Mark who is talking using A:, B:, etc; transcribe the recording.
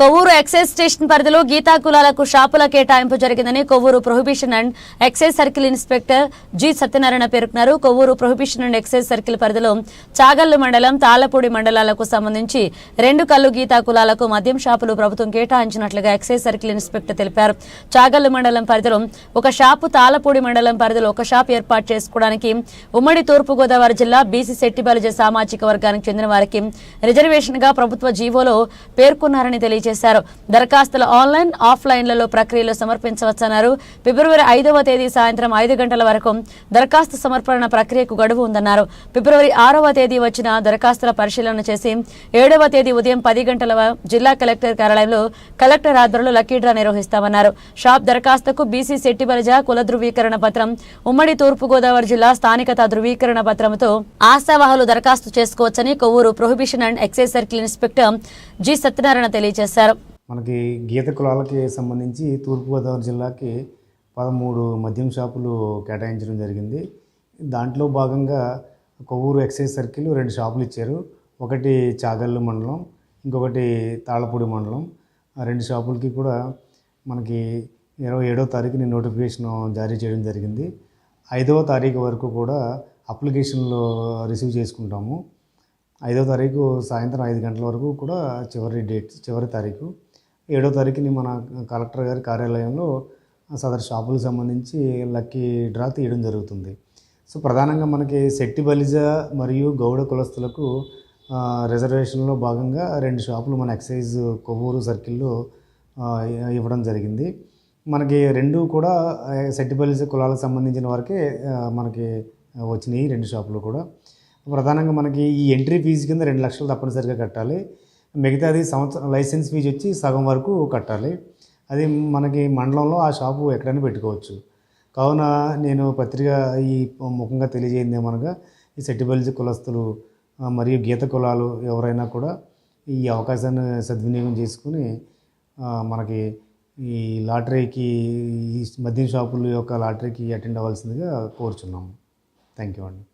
A: Kovvur excise station పరిధిలో గీతా కులాలకు షాపుల కేటాయింపు జరిగిందని Kovvur prohibition and excise circle inspector G Satyanarayana పేర్కొన్నారు. Kovvur prohibition and excise circle పరిధిలో చాగల్లు మండలం తాళ్ళపూడి మండలాలకు సంబంధించి రెండు కళ్ళు గీతా కులాలకు మద్యం షాపులు ప్రభుత్వం కేటాయించినట్లుగా ఎక్సైజ్ సర్కిల్ ఇన్స్పెక్టర్ తెలిపారు. చాగల్లు మండలం పరిధిలో ఒక షాపు తాళపూడి మండలం పరిధిలో ఒక షాప్ ఏర్పాటు చేసుకోవడానికి ఉమ్మడి తూర్పుగోదావరి జిల్లా బీసీ శెట్టిబలిజ సామాజిక వర్గానికి చెందిన వారికి రిజర్వేషన్గా ప్రభుత్వ జీవోలో పేర్కొన్నారని తెలియజేశారు. దరఖాస్తులు ఆన్లైన్ ఆఫ్లైన్లలో ప్రక్రియలో సమర్పించవచ్చన్నారు. ఫిబ్రవరి ఐదవ తేదీ సాయంత్రం ఐదు గంటల వరకు దరఖాస్తు సమర్పణ ప్రక్రియకు గడువు ఉందన్నారు. ఫిబ్రవరి ఆరవ తేదీ వచ్చిన దరఖాస్తుల పరిశీలన చేసి ఏడవ తేదీ ఉదయం పది గంటల జిల్లా కలెక్టర్ కార్యాలయంలో కలెక్టర్ ఆధ్వర్యంలో లక్కీ డ్రా నిర్వహిస్తామన్నారు. షాప్ దరఖాస్తుకు బీసీ శెట్టిబలిజ కుల ధృవీకరణ పత్రం ఉమ్మడి తూర్పుగోదావరి జిల్లా స్థానికత ధృవీకరణ పత్రంతో ఆశావాహులు దరఖాస్తు చేసుకోవచ్చని Kovvur prohibition and excise circle inspector G Satyanarayana తెలియజేశారు.
B: మనకి గీత కులాలకి సంబంధించి తూర్పుగోదావరి జిల్లాకి పదమూడు మద్యం షాపులు కేటాయించడం జరిగింది. దాంట్లో భాగంగా కొవ్వూరు ఎక్సైజ్ సర్కిల్ రెండు షాపులు ఇచ్చారు. ఒకటి చాగల్లు మండలం ఇంకొకటి తాళపూడి మండలం. ఆ రెండు షాపులకి కూడా మనకి ఇరవై ఏడో తారీఖుని నోటిఫికేషన్ జారీ చేయడం జరిగింది. ఐదవ తారీఖు వరకు కూడా అప్లికేషన్లు రిసీవ్ చేసుకుంటాము. ఐదో తారీఖు సాయంత్రం ఐదు గంటల వరకు కూడా చివరి డేట్ చివరి తారీఖు. ఏడో తారీఖుని మన కలెక్టర్ గారి కార్యాలయంలో సదరు షాపులకు సంబంధించి లక్కీ డ్రా తీయడం జరుగుతుంది. సో ప్రధానంగా మనకి శెట్టి బలిజ మరియు గౌడ కులస్తులకు రిజర్వేషన్లో భాగంగా రెండు షాపులు మన ఎక్సైజ్ కొవ్వూరు సర్కిల్లో ఇవ్వడం జరిగింది. మనకి రెండు కూడా శెట్టి బలిజ కులాలకు సంబంధించిన వరకే మనకి వచ్చినాయి రెండు షాపులు కూడా. ప్రధానంగా మనకి ఈ ఎంట్రీ ఫీజు కింద రెండు లక్షలు తప్పనిసరిగా కట్టాలి. మిగతాది సంవత్సరం లైసెన్స్ ఫీజు వచ్చి సగం వరకు కట్టాలి. అది మనకి మండలంలో ఆ షాపు ఎక్కడైనా పెట్టుకోవచ్చు. కావున నేను పత్రిక ఈ ముఖంగా తెలియజేయింది ఏమనగా ఈ సెట్టిబల్జీ కులస్తులు మరియు గీత కులాలు ఎవరైనా కూడా ఈ అవకాశాన్ని సద్వినియోగం చేసుకుని మనకి ఈ లాటరీకి ఈ మద్యం షాపుల యొక్క లాటరీకి అటెండ్ అవ్వాల్సిందిగా కోరుచున్నాము. థ్యాంక్ యూ అండి.